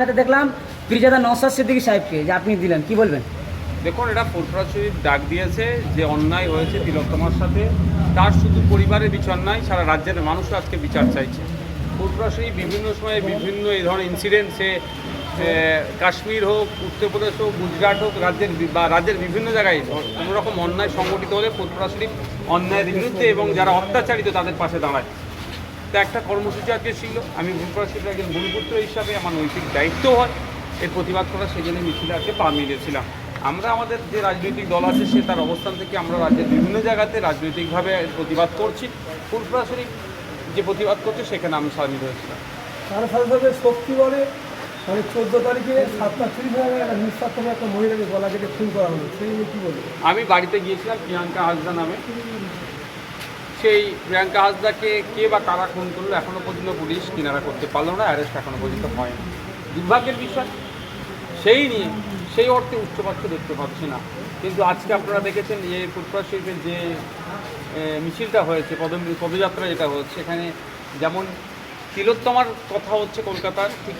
সাথে দেখলাম পিরজাদা নওসাদ সিদ্দিকী সাহেবকে, যে আপনি দিলেন। কি বলবেন? দেখুন, এটা ফুরফুরা শরীফ ডাক দিয়েছে যে অন্যায় হয়েছে তিলোত্তমার সাথে। তার শুধু পরিবারের বিচার নয়, সারা রাজ্যের মানুষ আজকে বিচার চাইছে। ফুরফুরা শরীফ বিভিন্ন সময়ে বিভিন্ন এই ধরনের ইনসিডেন্ট সে কাশ্মীর হোক উত্তরপ্রদেশ হোক, গুজরাট হোক, রাজ্যের বা রাজ্যের বিভিন্ন জায়গায় কোনো রকম অন্যায় সংগঠিত হলে ফুরফুরা শরীফ অন্যায়ের বিরুদ্ধে এবং যারা অত্যাচারিত তাদের পাশে দাঁড়ায়। তা একটা কর্মসূচি আজকে ছিল। আমি শরীফের একজন গুরুপুত্র হিসাবে আমার নৈতিক দায়িত্ব হয়। এর প্রতিবাদ করা সেই জন্য মিছিলে আজকে পা মিলিয়েছিলাম আমরা আমাদের যে রাজনৈতিক দল আছে সে তার অবস্থান থেকে আমরা রাজ্যের বিভিন্ন জায়গাতে রাজনৈতিকভাবে প্রতিবাদ করছি। শরীফ যে প্রতিবাদ করছে সেখানে আমি সামিল হয়েছিলাম। তার সাথে সাথে শক্তি বলে মানে চোদ্দ তারিখে সাতটা তিরিশ হাজার একটা নিঃস্বার্থে একটা মহিলাকে গলা কেটে খুন করা হলো। সেই নিয়ে কী বলব? আমি বাড়িতে গিয়েছিলাম প্রিয়াঙ্কা হাসদা নামে। সেই প্রিয়াঙ্কা হাসদাকে কে বা কারা খুন করল এখনও পর্যন্ত পুলিশ কিনারা করতে পারল না অ্যারেস্ট এখনও পর্যন্ত হয়নি। দুর্ভাগ্যের বিষয়, সেই নিয়ে, সেই অর্থে উচ্চপাচ্য দেখতে পাচ্ছি না। কিন্তু আজকে আপনারা দেখেছেন যে ফুটপাথ শিল্পের যে মিছিলটা হয়েছে পদ পদযাত্রা যেটা হচ্ছে এখানে যেমন তিলোত্তমার কথা হচ্ছে কলকাতার, ঠিক